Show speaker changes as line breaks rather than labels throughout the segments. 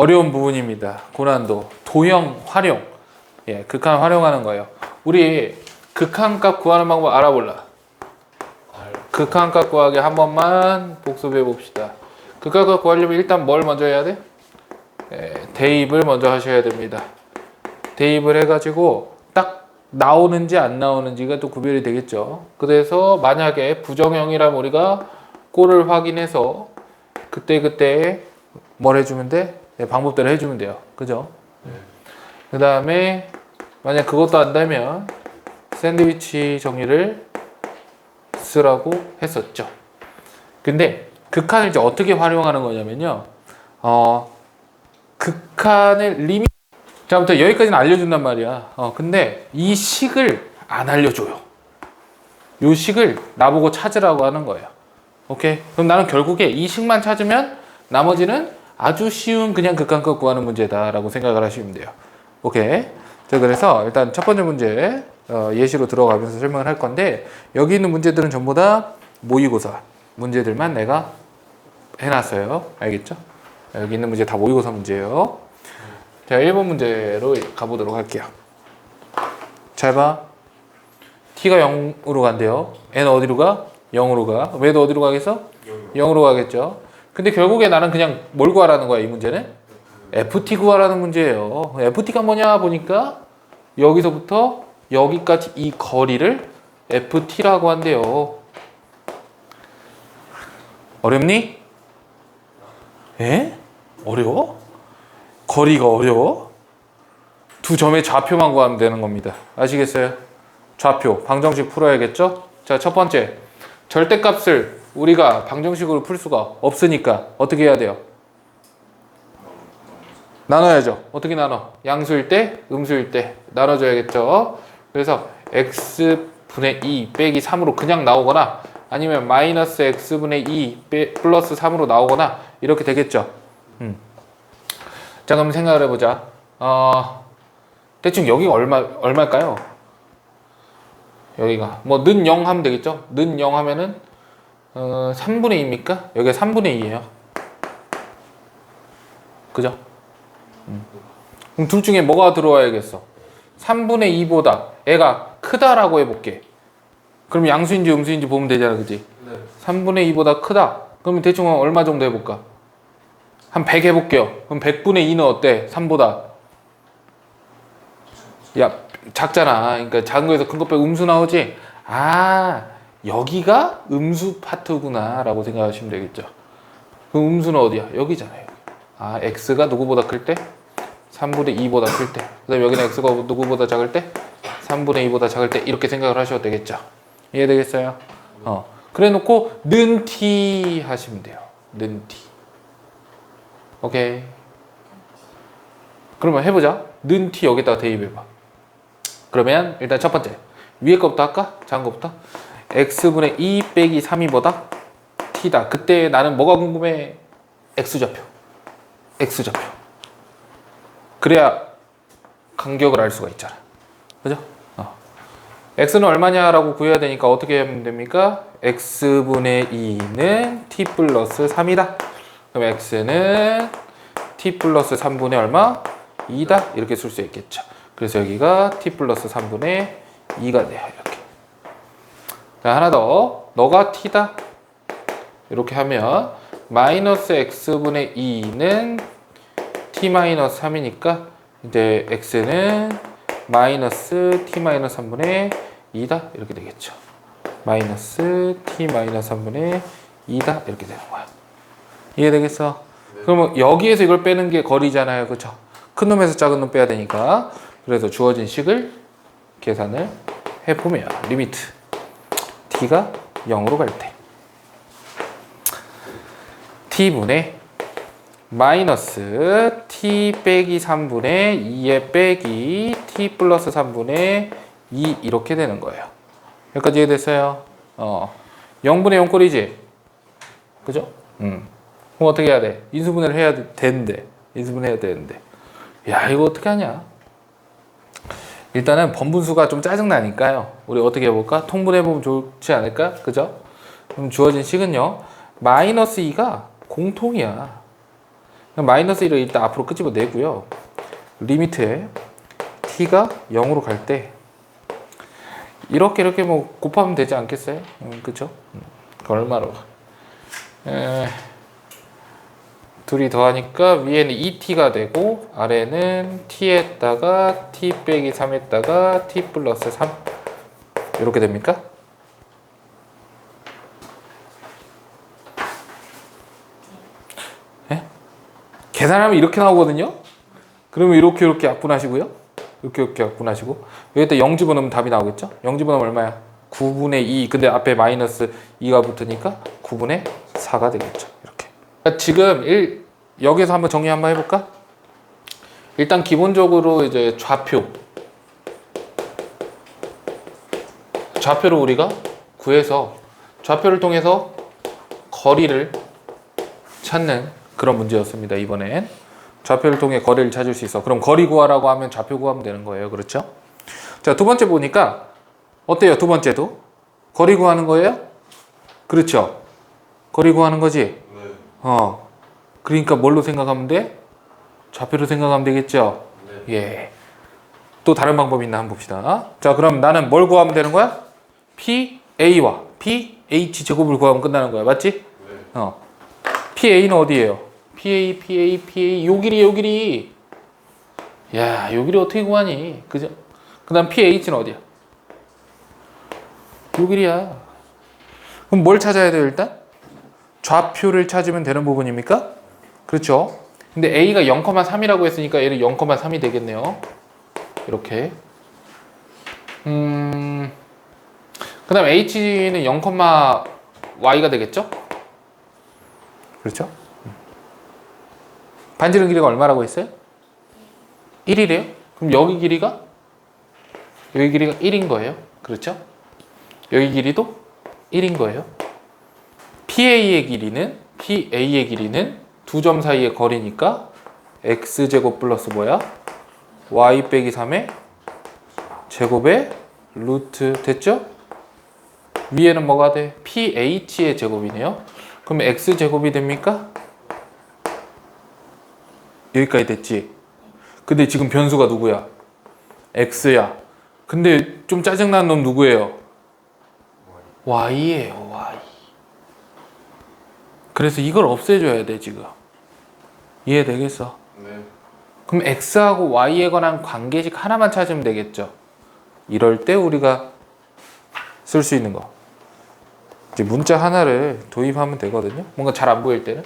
어려운 부분입니다. 고난도 도형 활용, 예, 극한 활용하는 거예요. 우리 극한값 구하는 방법 알아볼라. 극한값 구하기 한 번만 복습해 봅시다. 극한값 구하려면 일단 뭘 먼저 해야 돼? 예, 대입을 먼저 하셔야 됩니다. 대입을 해가지고 딱 나오는지 안 나오는지가 또 구별이 되겠죠. 그래서 만약에 부정형이라면 우리가 꼴을 확인해서 그때 그때 뭘 해주면 돼? 네, 방법대로 해주면 돼요. 그죠? 그 다음에 만약 그것도 안 되면 샌드위치 정리를 쓰라고 했었죠. 근데 극한을 이제 어떻게 활용하는 거냐면요. 어, 극한의 리밋 자, 아무튼 여기까지는 알려준단 말이야. 어, 근데 이 식을 안 알려줘요. 요 식을 나보고 찾으라고 하는 거예요. 오케이? 그럼 나는 결국에 이 식만 찾으면 나머지는 아주 쉬운 그냥 극한값 구하는 문제다라고 생각을 하시면 돼요. 오케이? 자, 그래서 일단 첫 번째 문제 어, 예시로 들어가면서 설명을 할 건데 여기 있는 문제들은 전부 다 모의고사 문제들만 내가 해놨어요. 알겠죠? 여기 있는 문제 다 모의고사 문제예요. 자, 1번 문제로 가보도록 할게요. 잘 봐. t가 0으로 간대요. n 어디로 가? 0으로 가. 왜도 어디로 가겠어? 0으로 가겠죠. 근데 결국에 나는 그냥 뭘 구하라는 거야, 이 문제는? ft 구하라는 문제예요. ft가 뭐냐 보니까 여기서부터 여기까지 이 거리를 ft라고 한대요. 어렵니? 에? 어려워? 거리가 어려워? 두 점의 좌표만 구하면 되는 겁니다. 아시겠어요? 좌표, 방정식 풀어야겠죠? 자, 첫 번째. 절대값을 우리가 방정식으로 풀 수가 없으니까 어떻게 해야 돼요? 나눠야죠. 어떻게 나눠? 양수일 때, 음수일 때 나눠줘야겠죠. 그래서 x분의 2 빼기 3으로 그냥 나오거나 아니면 마이너스 x분의 2 빼, 플러스 3으로 나오거나 이렇게 되겠죠. 음. 자, 그럼 생각을 해보자. 어, 대충 여기가 얼마, 얼마일까요? 여기가. 뭐, 는 0 하면 되겠죠? 는 0 하면은, 어, 3분의 2입니까? 여기가 3분의 2예요. 그죠? 음. 그럼 둘 중에 뭐가 들어와야겠어? 3분의 2보다 애가 크다라고 해볼게. 그럼 양수인지 음수인지 보면 되잖아, 그지?
네.
3분의 2보다 크다. 그러면 대충 얼마 정도 해볼까? 한 100 해볼게요. 그럼 100분의 2는 어때? 3보다. 야, 작잖아. 그러니까 작은 거에서 큰거 빼고 음수 나오지? 아, 여기가 음수 파트구나. 라고 생각하시면 되겠죠. 그럼 음수는 어디야? 여기잖아요. 아, x가 누구보다 클 때? 3분의 2보다 클 때. 그 다음에 여기는 x가 누구보다 작을 때? 3분의 2보다 작을 때. 이렇게 생각을 하셔도 되겠죠. 이해되겠어요? 어. 그래 놓고, 는 t 하시면 돼요. 는 t. 오케이. 그러면 해보자. 는 t 여기다가 대입해봐. 그러면 일단 첫 번째. 위에 거부터 할까? 작은 거부터. X분의 2 빼기 3이보다 t다. 그때 나는 뭐가 궁금해? x좌표. x좌표. 그래야 간격을 알 수가 있잖아. 그죠? 어. x는 얼마냐라고 구해야 되니까 어떻게 하면 됩니까? x분의 2는 t 플러스 3이다. 그럼 x는 t 플러스 3분의 얼마? 2다. 이렇게 쓸 수 있겠죠. 그래서 여기가 t 플러스 3분의 2가 돼요. 자, 하나 더. 너가 t다. 이렇게 하면 마이너스 x분의 2는 t 마이너스 3이니까 이제 x는 마이너스 t 마이너스 3분의 2다. 이렇게 되겠죠. 마이너스 t 마이너스 3분의 2다. 이렇게 되는 거야. 이해되겠어? 그러면 여기에서 이걸 빼는 게 거리잖아요. 그쵸? 큰 놈에서 작은 놈 빼야 되니까. 그래서 주어진 식을 계산을 해보면 리미트 t가 0으로 갈 때 t분의 마이너스 t 빼기 3분의 2의 빼기 t 플러스 3분의 2 이렇게 되는 거예요. 여기까지 이해됐어요? 어, 0분의 0꼴이지? 그죠? 음. 그럼 어떻게 해야 돼? 인수분해를 해야 되는데 인수분해 해야 되는데 야 이거 어떻게 하냐? 일단은 번분수가 좀 짜증나니까요. 우리 어떻게 해볼까? 통분해보면 좋지 않을까? 그죠? 그럼 주어진 식은요. 마이너스 2가 공통이야. 마이너스 1을 일단 앞으로 끄집어내고요. 리미트에 t가 0으로 갈 때 이렇게 이렇게 뭐 곱하면 되지 않겠어요? 음, 그쵸? 음, 그 얼마로? 에, 둘이 더하니까 위에는 2t가 되고 아래는 t에다가 t 빼기 3에다가 t 플러스 3 이렇게 됩니까? 예? 계산하면 이렇게 나오거든요. 그러면 이렇게 이렇게 약분하시고요. 이렇게 이렇게 약분하시고 여기다 0 집어넣으면 답이 나오겠죠? 0 집어넣으면 얼마야? 9분의 2 근데 앞에 마이너스 2가 붙으니까 9분의 4가 되겠죠. 이렇게. 그러니까 지금 1 여기서 한번 정리 한번 해볼까? 일단 기본적으로 이제 좌표 좌표를 우리가 구해서 좌표를 통해서 거리를 찾는 그런 문제였습니다. 이번엔 좌표를 통해 거리를 찾을 수 있어. 그럼 거리 구하라고 하면 좌표 구하면 되는 거예요. 그렇죠? 자, 두 번째 보니까 어때요? 두 번째도 거리 구하는 거예요? 그렇죠? 거리 구하는 거지?
네.
어. 그러니까 뭘로 생각하면 돼? 좌표로 생각하면 되겠죠?
네.
예. 또 다른 방법이 있나 한번 봅시다. 자, 그럼 나는 뭘 구하면 되는 거야? PA와 PH 제곱을 구하면 끝나는 거야. 맞지?
네.
어. PA는 어디예요? PA, PA, PA. 요 길이, 요 길이. 야, 요 길이 어떻게 구하니? 그죠? 그 다음 PH는 어디야? 요 길이야. 그럼 뭘 찾아야 돼요, 일단? 좌표를 찾으면 되는 부분입니까? 그렇죠. 근데 A가 0,3이라고 했으니까 얘는 0,3이 되겠네요. 이렇게. 음, 그 다음 H는 0,Y가 되겠죠? 그렇죠? 반지름 길이가 얼마라고 했어요? 1이래요? 그럼 여기 길이가? 여기 길이가 1인 거예요. 그렇죠? 여기 길이도 1인 거예요. PA의 길이는 PA의 길이는 두 점 사이의 거리니까 x제곱 플러스 뭐야? y 빼기 3의 제곱의 루트 됐죠? 위에는 뭐가 돼? PH의 제곱이네요. 그럼 x제곱이 됩니까? 여기까지 됐지? 근데 지금 변수가 누구야? x야. 근데 좀 짜증나는 놈 누구예요? y예요, y. 그래서 이걸 없애줘야 돼, 지금. 이해되겠어?
네.
그럼 x하고 y에 관한 관계식 하나만 찾으면 되겠죠. 이럴 때 우리가 쓸 수 있는 거. 이제 문자 하나를 도입하면 되거든요. 뭔가 잘 안 보일 때는.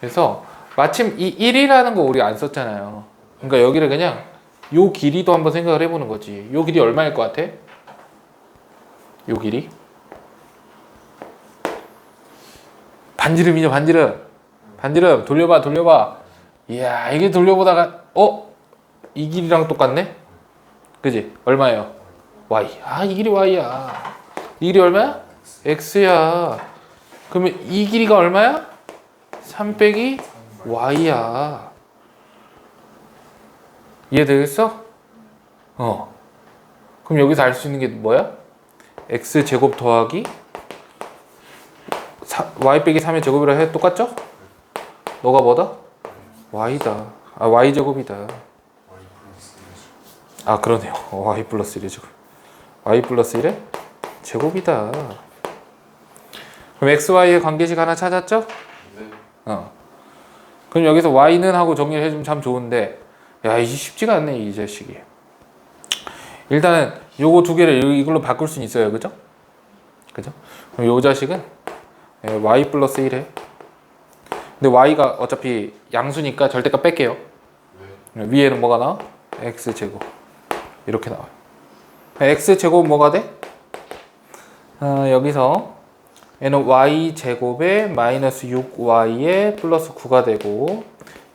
그래서 마침 이 1이라는 거 우리가 안 썼잖아요. 그러니까 여기를 그냥 요 길이도 한번 생각을 해보는 거지. 요 길이 얼마일 것 같아? 요 길이? 반지름이죠, 반지름. 반지름 돌려봐, 돌려봐. 이야, 이게 돌려보다가 어? 이 길이랑 똑같네? 그지? 얼마예요? y. 아, 이 길이 y야. 이 길이 얼마야? x야. 그러면 이 길이가 얼마야? 3 빼기 y야. 이해되겠어? 어. 그럼 여기서 알 수 있는 게 뭐야? x 제곱 더하기 사- y 빼기 3의 제곱이라 해 똑같죠? 너가 뭐다? Y다. 아 y 제곱이다. 아 그러네요. 어, y 플러스 1의 제곱. y 플러스 1의 제곱이다. 그럼 x, y의 관계식 하나 찾았죠?
네.
어. 그럼 여기서 y는 하고 정리를 해주면 참 좋은데 야 이게 쉽지가 않네 이 자식이. 일단은 요거 두 개를 이- 이걸로 바꿀 수는 있어요, 그죠? 그죠? 그럼 요 자식은 예, y 플러스 1에 근데 y가 어차피 양수니까 절대값 뺄게요. 위에는 뭐가 나와? x 제곱 이렇게 나와요. x 제곱 뭐가 돼? 어, 여기서 얘는 y 제곱에 마이너스 6y에 플러스 9가 되고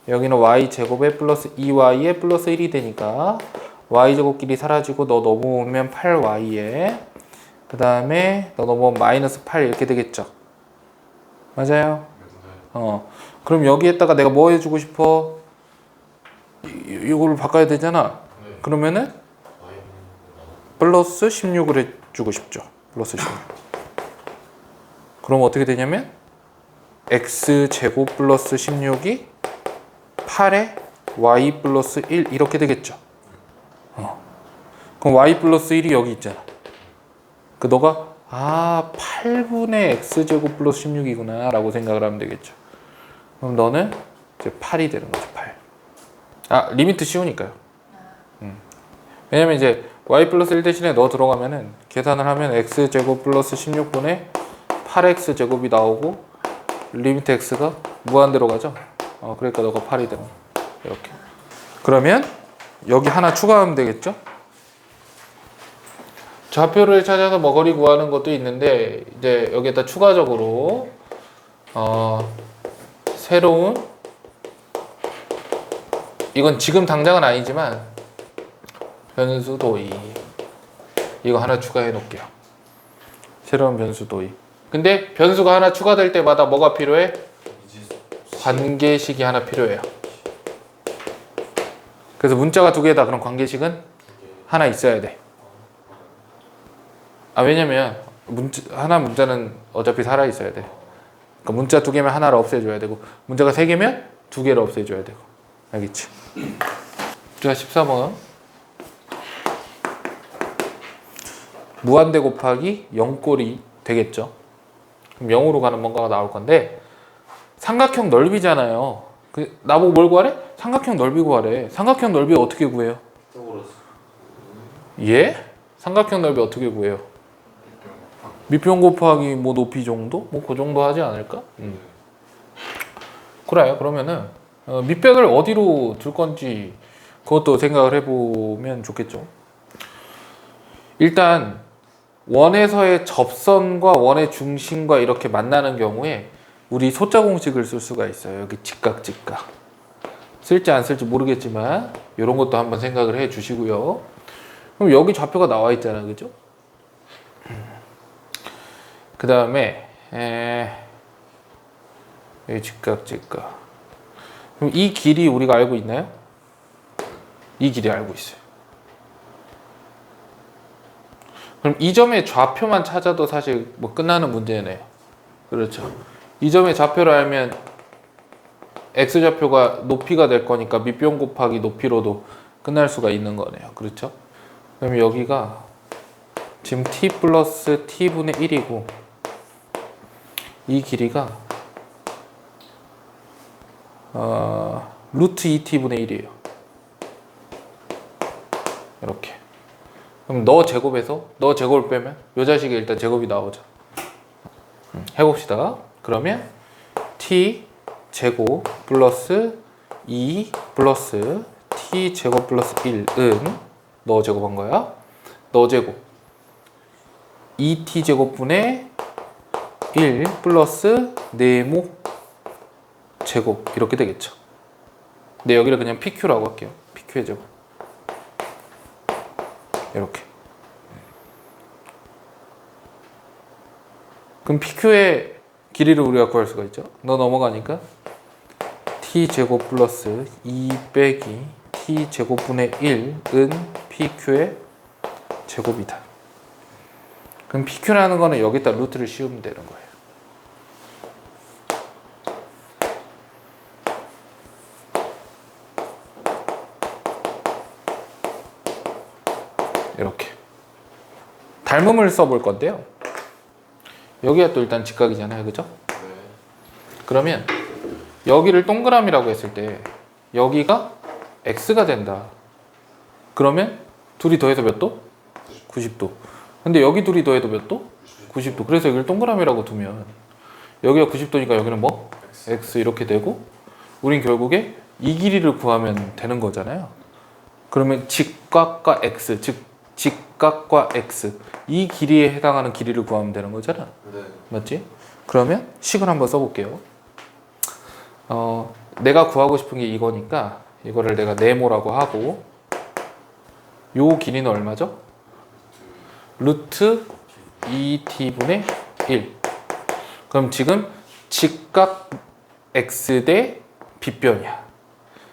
여기는 y 제곱에 플러스 2y에 플러스 1이 되니까 y 제곱끼리 사라지고 너 넘어오면 8y에 그 다음에 너 넘어오면 마이너스 8 이렇게 되겠죠. 맞아요. 어. 그럼 여기에다가 내가 뭐 해주고 싶어? 이- 이거를 바꿔야 되잖아.
네.
그러면은 플러스 16을 해주고 싶죠. 플러스 16. 그럼 어떻게 되냐면 x 제곱 플러스 16이 8에 y 플러스 1 이렇게 되겠죠. 어. 그럼 y 플러스 1이 여기 있잖아. 그 너가 아 8분의 x제곱 플러스 16이구나 라고 생각을 하면 되겠죠. 그럼 너는 이제 8이 되는 거죠. 8. 아 리미트 쉬우니까요. 음. 왜냐면 이제 y 플러스 1 대신에 넣어 들어가면은 계산을 하면 x제곱 플러스 16분의 8x 제곱이 나오고 리미트 x가 무한대로 가죠. 어, 그러니까 너가 8이 되는. 이렇게. 그러면 여기 하나 추가하면 되겠죠? 좌표를 찾아서 머거리 구하는 것도 있는데 이제 여기에다 추가적으로 어, 새로운 이건 지금 당장은 아니지만 변수 도이 이거 하나 추가해 놓을게요. 새로운 변수 도이. 근데 변수가 하나 추가될 때마다 뭐가 필요해? 관계식이 하나 필요해요. 그래서 문자가 두 개다. 그럼 관계식은 하나 있어야 돼. 아 왜냐면 문자, 하나 문자는 어차피 살아 있어야 돼. 그러니까 문자 두 개면 하나를 없애줘야 되고 문자가 세 개면 두 개를 없애줘야 되고 알겠지? 자 14번 무한대 곱하기 0꼴이 되겠죠. 그럼 0으로 가는 뭔가가 나올 건데 삼각형 넓이잖아요. 그 나보고 뭘 구하래? 삼각형 넓이 구하래. 삼각형 넓이 어떻게 구해요? 예? 삼각형 넓이 어떻게 구해요? 밑변 곱하기 뭐 높이 정도? 뭐 그 정도 하지 않을까? 음. 그래요. 그러면은 어, 밑변을 어디로 둘 건지 그것도 생각을 해보면 좋겠죠. 일단 원에서의 접선과 원의 중심과 이렇게 만나는 경우에 우리 소자 공식을 쓸 수가 있어요. 여기 직각 직각. 쓸지 안 쓸지 모르겠지만 이런 것도 한번 생각을 해 주시고요. 그럼 여기 좌표가 나와 있잖아. 그죠? 그 다음에 여기 직각 직각. 그럼 이 길이 우리가 알고 있나요? 이 길이 알고 있어요. 그럼 이 점의 좌표만 찾아도 사실 뭐 끝나는 문제네요. 그렇죠. 이 점의 좌표를 알면 x 좌표가 높이가 될 거니까 밑변 곱하기 높이로도 끝날 수가 있는 거네요. 그렇죠? 그럼 여기가 지금 t 플러스 t분의 1이고 이 길이가 어, 루트 2t분의 1이에요. 이렇게. 그럼 너 제곱에서 너 제곱을 빼면 요 자식이 일단 제곱이 나오죠. 음, 해봅시다. 그러면 t 제곱 플러스 2 플러스 t 제곱 플러스 1은 너 제곱한 거야. 너 제곱 2t 제곱분의 1 플러스 네모 제곱 이렇게 되겠죠. 근데 여기를 그냥 pq라고 할게요. pq의 제곱. 이렇게. 그럼 PQ의 길이를 우리가 구할 수가 있죠. 너 넘어가니까 t 제곱 플러스 2 빼기 t 제곱분의 1은 PQ의 제곱이다. 그럼 PQ라는 거는 여기다 루트를 씌우면 되는 거예요. 이렇게 닮음을 써볼 건데요. 여기가 또 일단 직각이잖아요, 그죠? 그러면 여기를 동그라미라고 했을 때 여기가 x가 된다. 그러면 둘이 더해서 몇 도? 90도. 근데 여기 둘이 더해도 몇 도? 90도. 그래서 여기를 동그라미라고 두면 여기가 90도니까 여기는 뭐? x 이렇게 되고 우린 결국에 이 길이를 구하면 되는 거잖아요. 그러면 직각과 x, 즉 직각과 x 이 길이에 해당하는 길이를 구하면 되는 거잖아.
네.
맞지? 그러면 식을 한번 써볼게요. 어, 내가 구하고 싶은 게 이거니까 이거를 내가 네모라고 하고 요 길이는 얼마죠? 루트 2t분의 1 그럼 지금 직각 x 대 빗변이야.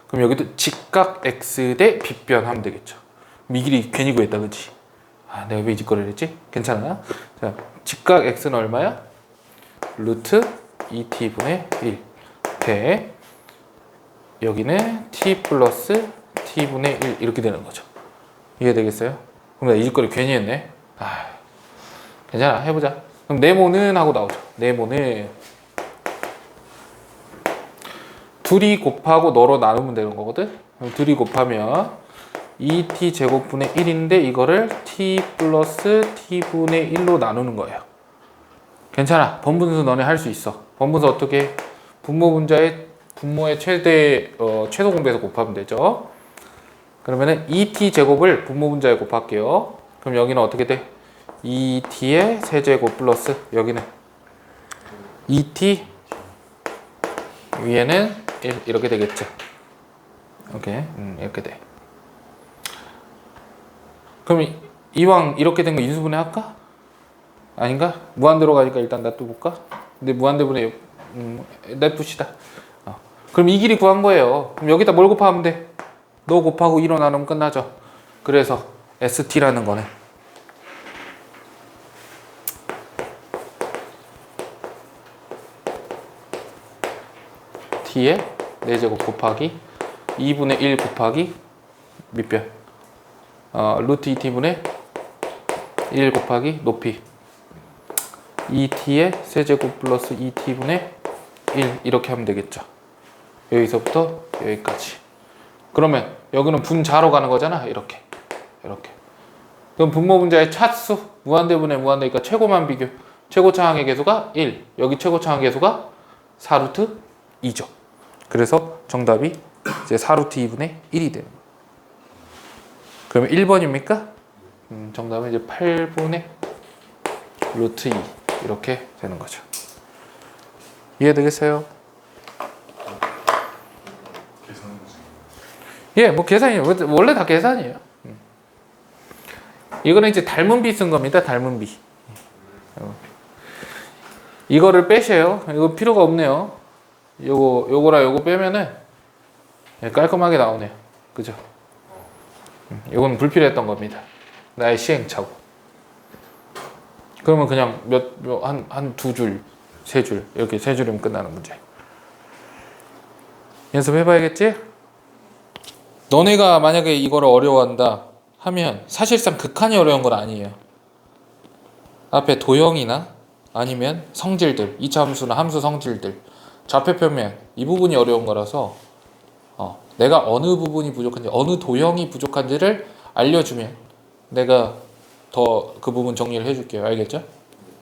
그럼 여기도 직각 x 대 빗변 하면 되겠죠. 그럼 이 길이 괜히 구했다, 그치? 아, 내가 왜 이 짓거리를 했지? 괜찮아. 자, 직각 x는 얼마야? 루트 2t분의 1 대 여기는 t 플러스 t분의 1 이렇게 되는 거죠. 이해되겠어요? 그럼 나 일거리 괜히 했네. 아, 괜찮아. 해보자. 그럼 네모는 하고 나오죠. 네모는 둘이 곱하고 너로 나누면 되는 거거든. 그럼 둘이 곱하면 2t 제곱분의 1인데 이거를 t 플러스 t분의 1로 나누는 거예요. 괜찮아. 번분수 너네 할 수 있어. 번분수 어떻게? 해? 분모 분자의 분모의 최대 어, 최소 공배에서 곱하면 되죠. 그러면은 2t 제곱을 분모 분자에 곱할게요. 그럼 여기는 어떻게 돼? 2t의 세제곱 플러스 여기는 2t 위에는 1 이렇게 되겠죠. 오케이. 음, 이렇게 돼. 그럼 이- 이왕 이렇게 된 거 인수분해 할까? 아닌가? 무한대로 가니까 일단 놔둬볼까? 근데 무한대분해 음, 냅둡시다. 어. 그럼 이 길이 구한 거예요. 그럼 여기다 뭘 곱하면 돼? 너 곱하고 1로 나누면 끝나죠. 그래서 ST라는 거네. t의 4제곱 곱하기 2분의 1 곱하기 몇 별? 어, 루트 2t분의 1 곱하기 높이 2t의 세제곱 플러스 2t분의 1 이렇게 하면 되겠죠. 여기서부터 여기까지. 그러면 여기는 분자로 가는 거잖아. 이렇게. 이렇게. 그럼 분모 분자의 차수 무한대분의 무한대니까 최고만 비교. 최고 차항의 계수가 1. 여기 최고 차항 계수가 4루트 2죠. 그래서 정답이 이제 4루트 2분의 1이 되는 거예요. 그러면 1번입니까? 음, 정답은 이제 8분의 루트 2 이렇게 되는 거죠.
이해되겠어요?
예, 뭐 계산이에요. 원래 다 계산이에요. 음. 이거는 이제 닮은 비 쓴 겁니다. 닮은 비. 어. 이거를 빼셔요. 이거 필요가 없네요. 요거 요거랑 요거 빼면은 예, 깔끔하게 나오네요. 그죠? 음, 이건 불필요했던 겁니다. 나의 시행착오. 그러면 그냥 몇한 한 두 줄, 세 줄 이렇게 세 줄이면 끝나는 문제. 연습해봐야겠지? 너네가 만약에 이거를 어려워한다 하면 사실상 극한이 어려운 건 아니에요. 앞에 도형이나 아니면 성질들, 이차 함수나 함수 성질들, 좌표평면 이 부분이 어려운 거라서 어, 내가 어느 부분이 부족한지 어느 도형이 부족한지를 알려주면 내가 더 그 부분 정리를 해줄게요. 알겠죠?